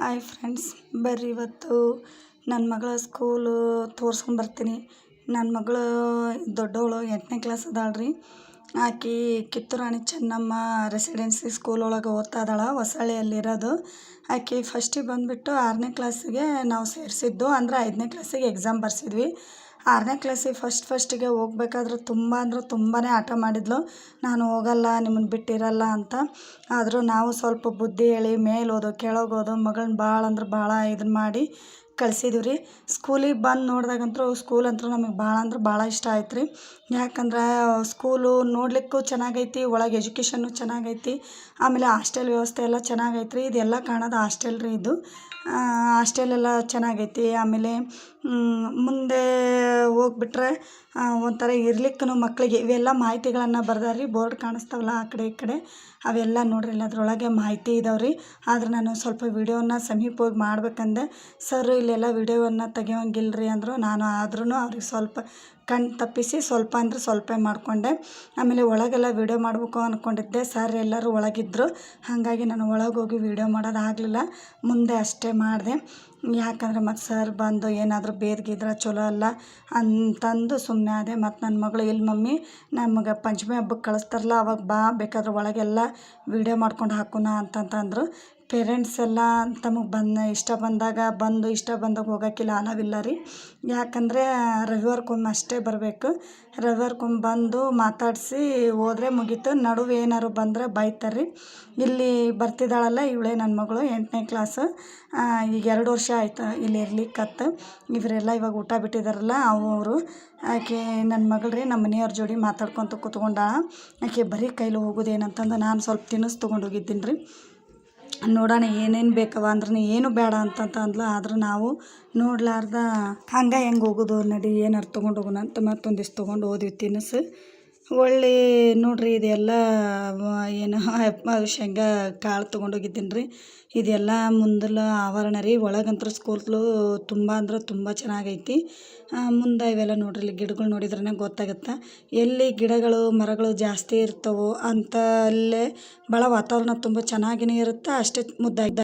Hi friends ಬರ್ರಿ ಇವತ್ತು ನನ್ನ ಮಗಳ ಸ್ಕೂಲು ತೋರ್ಸ್ಕೊಂಡು ಬರ್ತೀನಿ. ನನ್ನ ಮಗಳು ದೊಡ್ಡವಳು ಎಂಟನೇ ಕ್ಲಾಸ್ ಅದಾಳ್ರಿ. ಆಕೆ ಕಿತ್ತೂರು ರಾಣಿ ಚೆನ್ನಮ್ಮ ರೆಸಿಡೆನ್ಸಿ ಸ್ಕೂಲ್ ಒಳಗೆ ಓದ್ತಾ ಇದ್ದಾಳೆ ಹೊಸಳ್ಳಿಯಲ್ಲಿರೋದು. ಆಕೆ ಫಸ್ಟಿಗೆ ಬಂದುಬಿಟ್ಟು ಆರನೇ ಕ್ಲಾಸಿಗೆ ನಾವು ಸೇರಿಸಿದ್ದು, ಅಂದ್ರೆ ಐದನೇ ಕ್ಲಾಸಿಗೆ ಎಕ್ಸಾಮ್ ಬರ್ಸಿದ್ವಿ. ಆರನೇ ಕ್ಲಾಸಿಗೆ ಫಸ್ಟ್ ಫಸ್ಟಿಗೆ ಹೋಗ್ಬೇಕಾದ್ರೆ ತುಂಬ ಅಂದ್ರೆ ತುಂಬಾ ಹಠ ಮಾಡಿದ್ಲು. ನಾನು ಹೋಗಲ್ಲ ನಿಮ್ಮನ್ನು ಬಿಟ್ಟಿರಲ್ಲ ಅಂತ. ಆದರೂ ನಾವು ಸ್ವಲ್ಪ ಬುದ್ಧಿ ಹೇಳಿ, ಮೇಲೆ ಹೋದೋ ಕೆಳಗೆ ಹೋದೋ ಮಗಳನ್ನ ಭಾಳ ಅಂದ್ರೆ ಭಾಳ ಇದನ್ನ ಮಾಡಿ ಕಳ್ಸಿದ್ದೀವಿ ರೀ. ಸ್ಕೂಲಿಗೆ ಬಂದು ನೋಡಿದಾಗಂತೂ ಸ್ಕೂಲ್ ಅಂತೂ ನಮಗೆ ಭಾಳ ಅಂದ್ರೆ ಭಾಳ ಇಷ್ಟ ಆಯ್ತು ರೀ. ಯಾಕಂದ್ರೆ ಸ್ಕೂಲು ನೋಡ್ಲಿಕ್ಕೂ ಚೆನ್ನಾಗೈತಿ, ಒಳಗೆ ಎಜುಕೇಷನ್ನು ಚೆನ್ನಾಗೈತಿ, ಆಮೇಲೆ ಹಾಸ್ಟೆಲ್ ವ್ಯವಸ್ಥೆ ಎಲ್ಲ ಚೆನ್ನಾಗೈತೆ ರೀ. ಇದೆಲ್ಲ ಕಾಣೋದು ಹಾಸ್ಟೆಲ್ ರೀ ಇದು. ಹಾಸ್ಟೆಲ್ ಎಲ್ಲ ಚೆನ್ನಾಗೈತಿ. ಆಮೇಲೆ ಮುಂದೆ ಹೋಗ್ಬಿಟ್ರೆ ಒಂಥರ ಇರ್ಲಿಕ್ಕೂ ಮಕ್ಕಳಿಗೆ ಇವೆಲ್ಲ ಮಾಹಿತಿಗಳನ್ನು ಬರ್ದಾರೆ ಬೋರ್ಡ್ ಕಾಣಿಸ್ತಾವಲ್ಲ ಆ ಕಡೆ ಈ ಕಡೆ. ಅವೆಲ್ಲ ನೋಡ್ರಿ ಅದರೊಳಗೆ ಮಾಹಿತಿ ಇದಾವೆ ರೀ. ಆದ್ರೆ ನಾನು ಸ್ವಲ್ಪ ವೀಡಿಯೋನ ಸಮೀಪ ಹೋಗಿ ಮಾಡ್ಬೇಕಂದೆ. ಸರ್ ಇಲ್ಲೆಲ್ಲ ವೀಡಿಯೋವನ್ನು ತೆಗಿಯೋಂಗಿಲ್ಲ ರೀ ಅಂದರು. ನಾನು ಆದ್ರೂ ಅವ್ರಿಗೆ ಸ್ವಲ್ಪ ಕಣ್ಣು ತಪ್ಪಿಸಿ ಸ್ವಲ್ಪ ಅಂದ್ರೆ ಸ್ವಲ್ಪ ಮಾಡಿಕೊಂಡೆ. ಆಮೇಲೆ ಒಳಗೆಲ್ಲ ವೀಡಿಯೋ ಮಾಡಬೇಕು ಅಂದ್ಕೊಂಡಿದ್ದೆ ಸರ್ ಎಲ್ಲರೂ ಒಳಗಿದ್ದರು ಹಾಗಾಗಿ ನಾನು ಒಳಗೋಗಿ ವೀಡಿಯೋ ಮಾಡೋದಾಗಲಿಲ್ಲ ಮುಂದೆ ಅಷ್ಟೇ ಮಾಡಿದೆ. ಯಾಕಂದ್ರೆ ಮತ್ತು ಸರ್ ಬಂದು ಏನಾದರೂ ಬೇರ್ಗಿದ್ರೆ ಚಲೋ ಅಲ್ಲ ಅಂತಂದು ಸುಮ್ಮನೆ ಆದೆ. ಮತ್ತು ನನ್ನ ಮಗಳು ಇಲ್ಲಿ ಮಮ್ಮಿ, ನಮಗೆ ಪಂಚಮಿ ಹಬ್ಬಕ್ಕೆ ಕಳಿಸ್ತಾರಲ್ಲ, ಅವಾಗ ಬಾ, ಬೇಕಾದ್ರೆ ಒಳಗೆಲ್ಲ ವೀಡಿಯೋ ಮಾಡ್ಕೊಂಡು ಹಾಕೋಣ ಅಂತಂತಂದರು. ಪೇರೆಂಟ್ಸ್ ಎಲ್ಲ ತಮಗೆ ಬಂದ, ಇಷ್ಟ ಬಂದಾಗ ಬಂದು, ಇಷ್ಟ ಬಂದಾಗ ಹೋಗೋಕ್ಕಿಲ್ಲ ಅಲವಿಲ್ಲ ರೀ. ಯಾಕಂದರೆ ರವಿವಾರಕ್ಕೊಮ್ಮೆ ಅಷ್ಟೇ ಬರಬೇಕು. ರವಿವಾರಕ್ಕೊಮ್ಮೆ ಬಂದು ಮಾತಾಡಿಸಿ ಹೋದರೆ ಮುಗೀತು. ನಡುವೆ ಏನಾದ್ರು ಬಂದರೆ ಬೈತಾರೆ ರೀ. ಇಲ್ಲಿ ಬರ್ತಿದ್ದಾಳಲ್ಲ ಇವಳೇ ನನ್ನ ಮಗಳು, ಎಂಟನೇ ಕ್ಲಾಸು ಈಗ ಎರಡು ವರ್ಷ ಆಯಿತು ಇಲ್ಲಿ ಇರ್ಲಿಕ್ಕತ್ತು. ಇವರೆಲ್ಲ ಇವಾಗ ಊಟ ಬಿಟ್ಟಿದ್ದಾರಲ್ಲ ಅವರು. ಆಕೆ ನನ್ನ ಮಗಳು ರೀ ನಮ್ಮ ಮನೆಯವ್ರ ಜೋಡಿ ಮಾತಾಡ್ಕೊತ ಕೂತ್ಕೊಂಡಾಳ. ಆಕೆ ಬರೀ ಕೈಲಿ ಹೋಗೋದೇನಂತಂದು ನಾನು ಸ್ವಲ್ಪ ತಿನ್ನಿಸ್ ತೊಗೊಂಡು ಹೋಗಿದ್ದೀನಿ ರೀ. ನೋಡೋಣ, ಏನೇನು ಬೇಕವ ಅಂದ್ರೆ ಏನು ಬೇಡ ಅಂತಂತ ಅಂದ್ಲು. ಆದ್ರೆ ನಾವು ನೋಡ್ಲಾರ್ದ ಹಂಗೆ ಹೆಂಗೆ ಹೋಗೋದು ನಡಿ, ಏನಾರು ತೊಗೊಂಡು ಹೋಗೋಣ ಅಂತ ಮತ್ತೊಂದಿಷ್ಟು ತೊಗೊಂಡು ಹೋದ್ವಿ ತಿನಿಸು. ಒಳ್ಳೆ ನೋಡ್ರಿ ಇದೆಲ್ಲ ಏನು ಶೇಂಗಾ ಕಾಳು ತೊಗೊಂಡೋಗಿದ್ದೀನಿ ರೀ. ಇದೆಲ್ಲ ಮುಂದಲ ಆವರಣ ರೀ. ಒಳಗಂತೂ ಸ್ಕೂಲ್ಗಳು ತುಂಬ ಅಂದ್ರೆ ತುಂಬ ಚೆನ್ನಾಗೈತಿ. ಮುಂದೆ ಇವೆಲ್ಲ ನೋಡ್ರಿ, ಇಲ್ಲಿ ಗಿಡಗಳು ನೋಡಿದ್ರೇ ಗೊತ್ತಾಗುತ್ತೆ. ಎಲ್ಲಿ ಗಿಡಗಳು, ಮರಗಳು ಜಾಸ್ತಿ ಇರ್ತವೋ ಅಂತ ಅಲ್ಲೇ ಭಾಳ ವಾತಾವರಣ ತುಂಬ ಚೆನ್ನಾಗಿನೇ ಇರುತ್ತೆ. ಅಷ್ಟೇ ಮುದ್ದಾಗಿ